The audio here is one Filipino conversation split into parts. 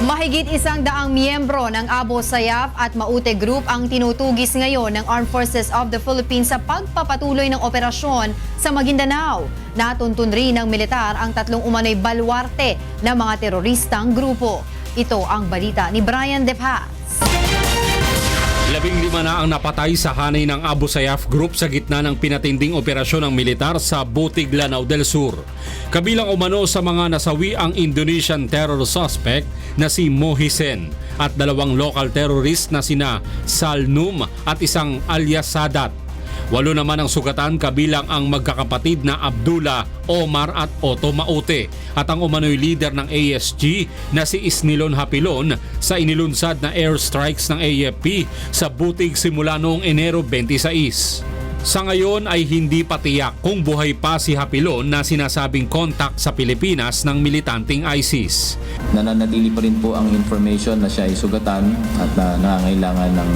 Mahigit isang daang miyembro ng Abo Sayyaf at Maute Group ang tinutugis ngayon ng Armed Forces of the Philippines sa pagpapatuloy ng operasyon sa Maguindanao. Natuntun rin ng militar ang tatlong umano'y balwarte ng mga teroristang grupo. Ito ang balita ni Brian De Paz. Labing lima na ang napatay sa hanay ng Abu Sayyaf Group sa gitna ng pinatinding operasyon ng militar sa Butig, Lanao del Sur. Kabilang umano sa mga nasawi ang Indonesian terror suspect na si Mohisen at dalawang local terrorist na sina Salnum at isang alias Sadat. Walo naman ang sugatan kabilang ang magkakapatid na Abdullah, Omar at Otto Maute at ang umano'y leader ng ASG na si Isnilon Hapilon sa inilunsad na airstrikes ng AFP sa Butig simula noong Enero 26. Sa ngayon ay hindi patiyak kung buhay pa si Hapilon na sinasabing kontak sa Pilipinas ng militanteng ISIS. nananatili pa rin po ang information na siya ay sugatan at na nangangailangan ng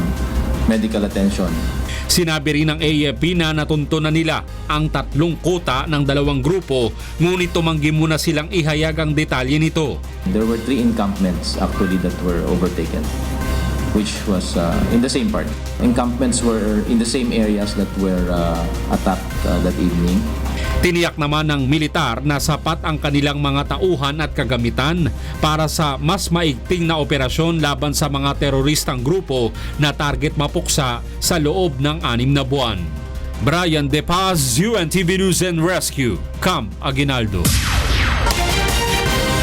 medical attention. Sinabi rin ng AFP na natuntunan nila ang tatlong kuta ng dalawang grupo ngunit tumanggi muna silang ihayag ang detalye nito. There were three encampments actually that were overtaken which was uh, in the same part. Encampments were in the same areas that were uh, attacked uh, that evening. Tiniyak naman ng militar na sapat ang kanilang mga tauhan at kagamitan para sa mas maigting na operasyon laban sa mga teroristang grupo na target mapuksa sa loob ng anim na buwan. Brian De Paz, UNTV News and Rescue, Camp Aguinaldo.